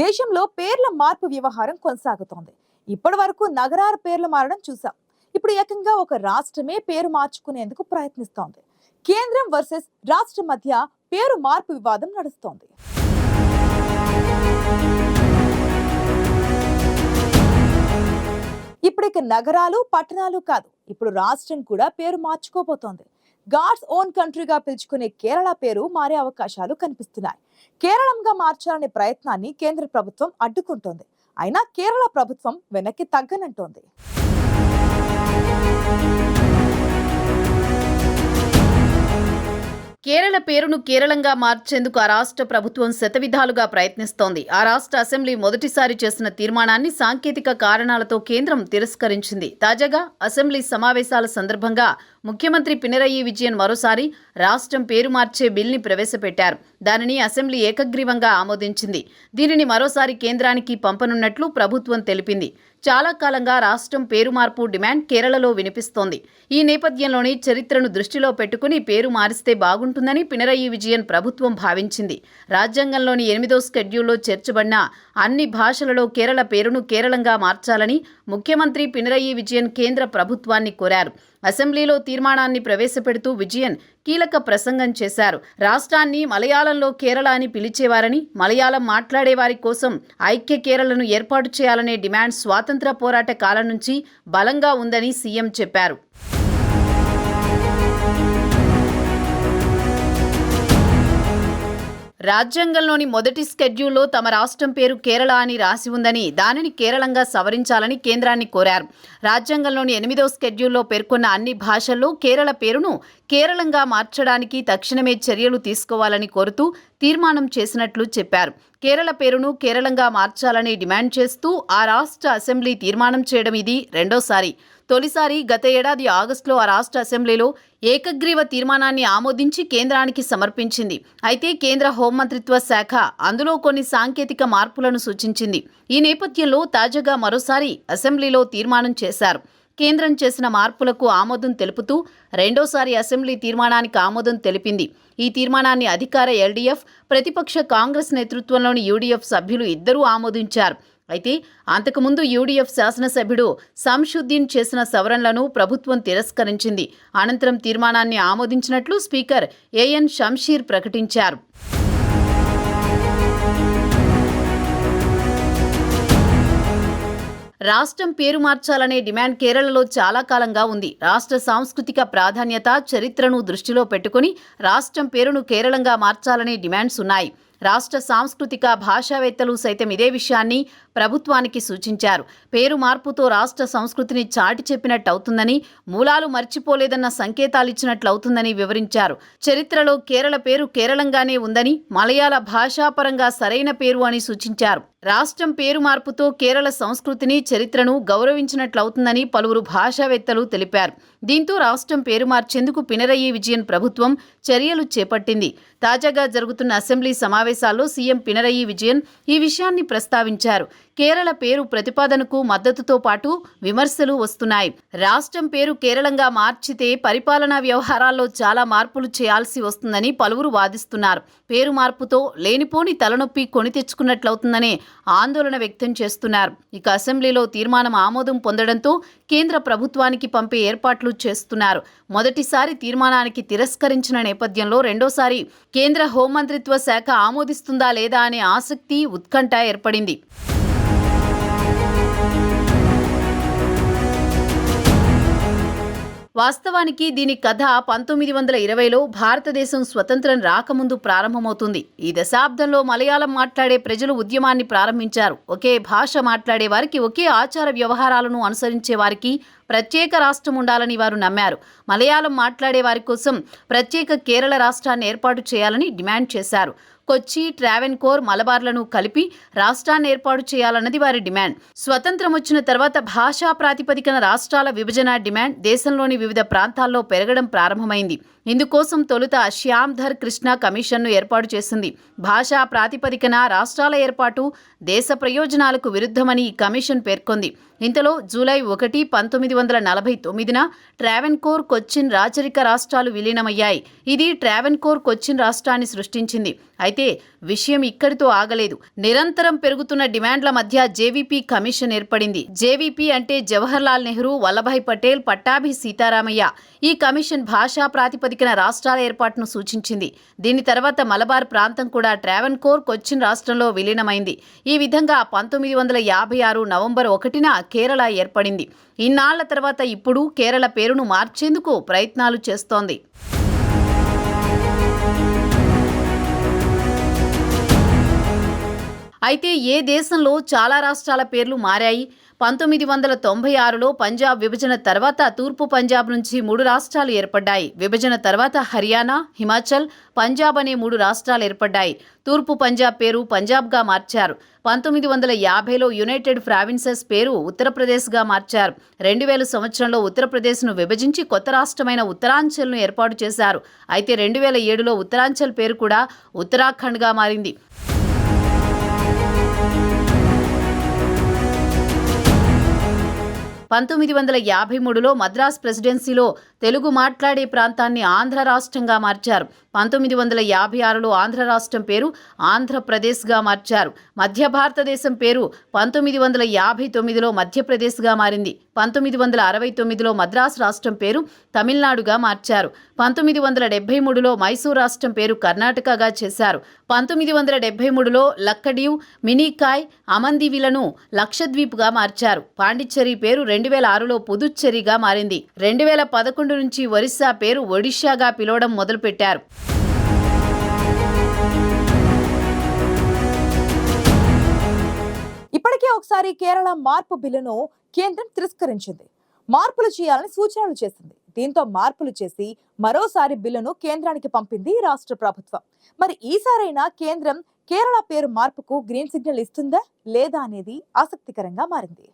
దేశంలో పేర్ల మార్పు వ్యవహారం కొనసాగుతోంది. ఇప్పటి వరకు నగరాల పేర్లు మారడం చూసాం. ఇప్పుడు ఏకంగా ఒక రాష్ట్రమే పేరు మార్చుకునేందుకు ప్రయత్నిస్తోంది. కేంద్రం వర్సెస్ రాష్ట్రం మధ్య పేరు మార్పు వివాదం నడుస్తోంది. ఇప్పుడు ఇక నగరాలు పట్టణాలు కాదు. ఇప్పుడు రాష్ట్రం కూడా పేరు మార్చుకోబోతోంది. గాడ్స్ ఓన్ కంట్రీగా పిలుచుకునే కేరళ పేరు మారే అవకాశాలు కనిపిస్తున్నాయి. కేరళంగా మార్చాలనే ప్రయత్నాన్ని కేంద్ర ప్రభుత్వం అడ్డుకుంటోంది. అయినా కేరళ ప్రభుత్వం వెనక్కి తగ్గనంటోంది. కేరళ పేరును కేరళంగా మార్చేందుకు ఆ రాష్ట్ర ప్రభుత్వం శతవిధాలుగా ప్రయత్నిస్తోంది. ఆ రాష్ట్ర అసెంబ్లీ మొదటిసారి చేసిన తీర్మానాన్ని సాంకేతిక కారణాలతో కేంద్రం తిరస్కరించింది. తాజాగా అసెంబ్లీ సమావేశాల సందర్భంగా ముఖ్యమంత్రి పినరయి విజయన్ మరోసారి రాష్ట్రం పేరు మార్చే బిల్ని ప్రవేశపెట్టారు. దానిని అసెంబ్లీ ఏకగ్రీవంగా ఆమోదించింది. దీనిని మరోసారి కేంద్రానికి పంపనున్నట్లు ప్రభుత్వం తెలిపింది. చాలా కాలంగా రాష్ట్రం పేరు మార్పు డిమాండ్ కేరళలో వినిపిస్తోంది. ఈ నేపథ్యంలోనే చరిత్రను దృష్టిలో పెట్టుకుని పేరు మారిస్తే బాగుంటుందని పినరయి విజయన్ ప్రభుత్వం భావించింది. రాజ్యాంగంలోని ఎనిమిదో స్కెడ్యూల్లో చేర్చబడిన అన్ని భాషలలో కేరళ పేరును కేరళంగా మార్చాలని ముఖ్యమంత్రి పినరయి విజయన్ కేంద్ర ప్రభుత్వాన్ని కోరారు. అసెంబ్లీలో తీర్మానాన్ని ప్రవేశపెడుతూ విజయన్ కీలక ప్రసంగం చేశారు. రాష్ట్రాన్ని మలయాళంలో కేరళ అని పిలిచేవారని మలయాళం మాట్లాడేవారి కోసం ఐక్య కేరళను ఏర్పాటు చేయాలనే డిమాండ్ స్వాతంత్ర పోరాట కాలం నుంచి బలంగా ఉందని సీఎం చెప్పారు. రాజ్యాంగంలోని మొదటి స్కెడ్యూల్లో తమ రాష్ట్రం పేరు కేరళ అని రాసి ఉందని దానిని కేరళంగా సవరించాలని కేంద్రాన్ని కోరారు. రాజ్యాంగంలోని ఎనిమిదో స్కెడ్యూల్లో పేర్కొన్న అన్ని భాషల్లో కేరళ పేరును కేరళంగా మార్చడానికి తక్షణమే చర్యలు తీసుకోవాలని కోరుతూ తీర్మానం చేసినట్లు చెప్పారు. కేరళ పేరును కేరళంగా మార్చాలని డిమాండ్ చేస్తూ ఆ రాష్ట్ర అసెంబ్లీ తీర్మానం చేయడం ఇది రెండోసారి. తొలిసారి గత ఏడాది ఆగస్టులో ఆ రాష్ట్ర అసెంబ్లీలో ఏకగ్రీవ తీర్మానాన్ని ఆమోదించి కేంద్రానికి సమర్పించింది. అయితే కేంద్ర హోంమంత్రిత్వ శాఖ అందులో కొన్ని సాంకేతిక మార్పులను సూచించింది. ఈ నేపథ్యంలో తాజాగా మరోసారి అసెంబ్లీలో తీర్మానం చేశారు. కేంద్రం చేసిన మార్పులకు ఆమోదం తెలుపుతూ రెండోసారి అసెంబ్లీ తీర్మానానికి ఆమోదం తెలిపింది. ఈ తీర్మానాన్ని అధికార ఎల్డీఎఫ్ ప్రతిపక్ష కాంగ్రెస్ నేతృత్వంలోని యూడీఎఫ్ సభ్యులు ఇద్దరూ ఆమోదించారు. అయితే అంతకుముందు యూడీఎఫ్ శాసనసభ్యుడు సంషుద్దీన్ చేసిన సవరణలను ప్రభుత్వం తిరస్కరించింది. అనంతరం తీర్మానాన్ని ఆమోదించినట్లు స్పీకర్ ఏఎన్ షంషీర్ ప్రకటించారు. రాష్ట్రం పేరు మార్చాలనే డిమాండ్ కేరళలో చాలా కాలంగా ఉంది. రాష్ట్ర సాంస్కృతిక ప్రాధాన్యత చరిత్రను దృష్టిలో పెట్టుకుని రాష్ట్రం పేరును కేరళంగా మార్చాలనే డిమాండ్స్ ఉన్నాయి. రాష్ట్ర సాంస్కృతిక భాషావేత్తలు సైతం ఇదే విషయాన్ని ప్రభుత్వానికి సూచించారు. పేరు మార్పుతో రాష్ట్ర సంస్కృతిని చాటి చెప్పినట్టు అవుతుందని మూలాలు మర్చిపోలేదన్న సంకేతాలిచ్చినట్లు అవుతుందని వివరించారు. చరిత్రలో కేరళ పేరు కేరళంగానే ఉందని మలయాళ భాషాపరంగా సరైన పేరు అని సూచించారు. రాష్ట్రం పేరు మార్పుతో కేరళ సంస్కృతిని చరిత్రను గౌరవించినట్లవుతుందని పలువురు భాషావేత్తలు తెలిపారు. దీంతో రాష్ట్రం పేరు మార్చేందుకు పినరయి విజయన్ ప్రభుత్వం చర్యలు చేపట్టింది. తాజాగా జరుగుతున్న అసెంబ్లీ సమావేశాల్లో సీఎం పినరయి విజయన్ ఈ విషయాన్ని ప్రస్తావించారు. కేరళ పేరు ప్రతిపాదనకు మద్దతుతో పాటు విమర్శలు వస్తున్నాయి. రాష్ట్రం పేరు కేరళంగా మార్చితే పరిపాలనా వ్యవహారాల్లో చాలా మార్పులు చేయాల్సి వస్తుందని పలువురు వాదిస్తున్నారు. పేరు మార్పుతో లేనిపోని తలనొప్పి కొని తెచ్చుకున్నట్లవుతుందనే ఆందోళన వ్యక్తం చేస్తున్నారు. ఇక అసెంబ్లీలో తీర్మానం ఆమోదం పొందడంతో కేంద్ర ప్రభుత్వానికి పంపే ఏర్పాట్లు చేస్తున్నారు. మొదటిసారి తీర్మానానికి తిరస్కరించిన నేపథ్యంలో రెండోసారి కేంద్ర హోంమంత్రిత్వ శాఖ ఆమోదిస్తుందా లేదా అనే ఆసక్తి ఉత్కంఠ ఏర్పడింది. వాస్తవానికి దీని కథ పంతొమ్మిది వందల ఇరవైలో భారతదేశం స్వతంత్రం రాకముందు ప్రారంభమవుతుంది. ఈ దశాబ్దంలో మలయాళం మాట్లాడే ప్రజలు ఉద్యమాన్ని ప్రారంభించారు. ఒకే భాష మాట్లాడే వారికి ఒకే ఆచార వ్యవహారాలను అనుసరించే వారికి ప్రత్యేక రాష్ట్రం ఉండాలని వారు నమ్మారు. మలయాళం మాట్లాడే వారి కోసం ప్రత్యేక కేరళ రాష్ట్రాన్ని ఏర్పాటు చేయాలని డిమాండ్ చేశారు. కొచ్చి ట్రావెన్కోర్ మలబార్లను కలిపి రాష్ట్రాన్ని ఏర్పాటు చేయాలన్నది వారి డిమాండ్. స్వతంత్రం వచ్చిన తర్వాత భాషా ప్రాతిపదికన రాష్ట్రాల విభజన డిమాండ్ దేశంలోని వివిధ ప్రాంతాల్లో పెరగడం ప్రారంభమైంది. ఇందుకోసం తొలుత శ్యామ్ధర్ కృష్ణ కమిషన్ను ఏర్పాటు చేసింది. భాషా ప్రాతిపదికన రాష్ట్రాల ఏర్పాటు దేశ ప్రయోజనాలకు విరుద్ధమని ఈ కమిషన్ పేర్కొంది. ఇంతలో జూలై ఒకటి పంతొమ్మిది వందల నలభై తొమ్మిదిన ట్రావెన్కోర్ కొచ్చిన్ రాచరిక రాష్ట్రాలు విలీనమయ్యాయి. ఇది ట్రావెన్కోర్ కొచ్చిన్ రాష్ట్రాన్ని సృష్టించింది. అయితే విషయం ఇక్కడితో ఆగలేదు. నిరంతరం పెరుగుతున్న డిమాండ్ల మధ్య జేవీపీ కమిషన్ ఏర్పడింది. జేవీపీ అంటే జవహర్లాల్ నెహ్రూ వల్లభాయ్ పటేల్ పట్టాభి సీతారామయ్య. ఈ కమిషన్ భాషా ప్రాతిపదికన రాష్ట్రాల ఏర్పాటును సూచించింది. దీని తర్వాత మలబార్ ప్రాంతం కూడా ట్రావెన్కోర్ కొచ్చిన్ రాష్ట్రంలో విలీనమైంది. ఈ విధంగా పంతొమ్మిది వందల యాభై ఆరు నవంబర్ ఒకటిన కేరళ ఏర్పడింది. ఇన్నాళ్ళ తర్వాత ఇప్పుడు కేరళ పేరును మార్చేందుకు ప్రయత్నాలు చేస్తోంది. అయితే ఏ దేశంలో చాలా రాష్ట్రాల పేర్లు మారాయి? పంతొమ్మిది వందల తొంభై ఆరులో పంజాబ్ విభజన తర్వాత తూర్పు పంజాబ్ నుంచి మూడు రాష్ట్రాలు ఏర్పడ్డాయి. విభజన తర్వాత హర్యానా హిమాచల్ పంజాబ్ అనే మూడు రాష్ట్రాలు ఏర్పడ్డాయి. తూర్పు పంజాబ్ పేరు పంజాబ్గా మార్చారు. పంతొమ్మిది వందల యాభైలో యునైటెడ్ ప్రావిన్సెస్ పేరు ఉత్తరప్రదేశ్గా మార్చారు. రెండు వేల సంవత్సరంలో ఉత్తరప్రదేశ్ను విభజించి కొత్త రాష్ట్రమైన ఉత్తరాంచల్ను ఏర్పాటు చేశారు. అయితే రెండు వేల ఏడులో ఉత్తరాంచల్ పేరు కూడా ఉత్తరాఖండ్గా మారింది. పంతొమ్మిది వందల యాభై మూడులో మద్రాస్ ప్రెసిడెన్సీలో తెలుగు మాట్లాడే ప్రాంతాన్ని ఆంధ్ర రాష్ట్రంగా మార్చారు. పంతొమ్మిది వందల యాభై ఆరులో ఆంధ్ర రాష్ట్రం పేరు ఆంధ్రప్రదేశ్గా మార్చారు. మధ్య భారతదేశం పేరు పంతొమ్మిది వందల యాభై తొమ్మిదిలో మధ్యప్రదేశ్గా మారింది. పంతొమ్మిది వందల అరవై తొమ్మిదిలో మద్రాస్ రాష్ట్రం పేరు తమిళనాడుగా మార్చారు. పంతొమ్మిది వందల డెబ్బై మూడులో మైసూర్ రాష్ట్రం పేరు కర్ణాటకగా చేశారు. పంతొమ్మిది వందల డెబ్బై మూడులో లక్కడీవ్ మినీకాయ్ అమందివిలను లక్షద్వీప్గా మార్చారు. పాండిచ్చేరి పేరు రెండు వేల ఆరులో పుదుచ్చేరిగా మారింది. రెండు వేల పదకొండు పదకొండు నుంచి ఒరిస్సా పేరు ఒడిషాగా పిలవడం మొదలుపెట్టారు. ఇప్పటికే ఒకసారి కేరళ మార్పు బిల్లును కేంద్రం తిరస్కరించింది. మార్పులు చేయాలని సూచనలు చేసింది. దీంతో మార్పులు చేసి మరోసారి బిల్లును కేంద్రానికి పంపింది రాష్ట్ర ప్రభుత్వం. మరి ఈసారైనా కేంద్రం కేరళ పేరు మార్పుకు గ్రీన్ సిగ్నల్ ఇస్తుందా లేదా అనేది ఆసక్తికరంగా మారింది.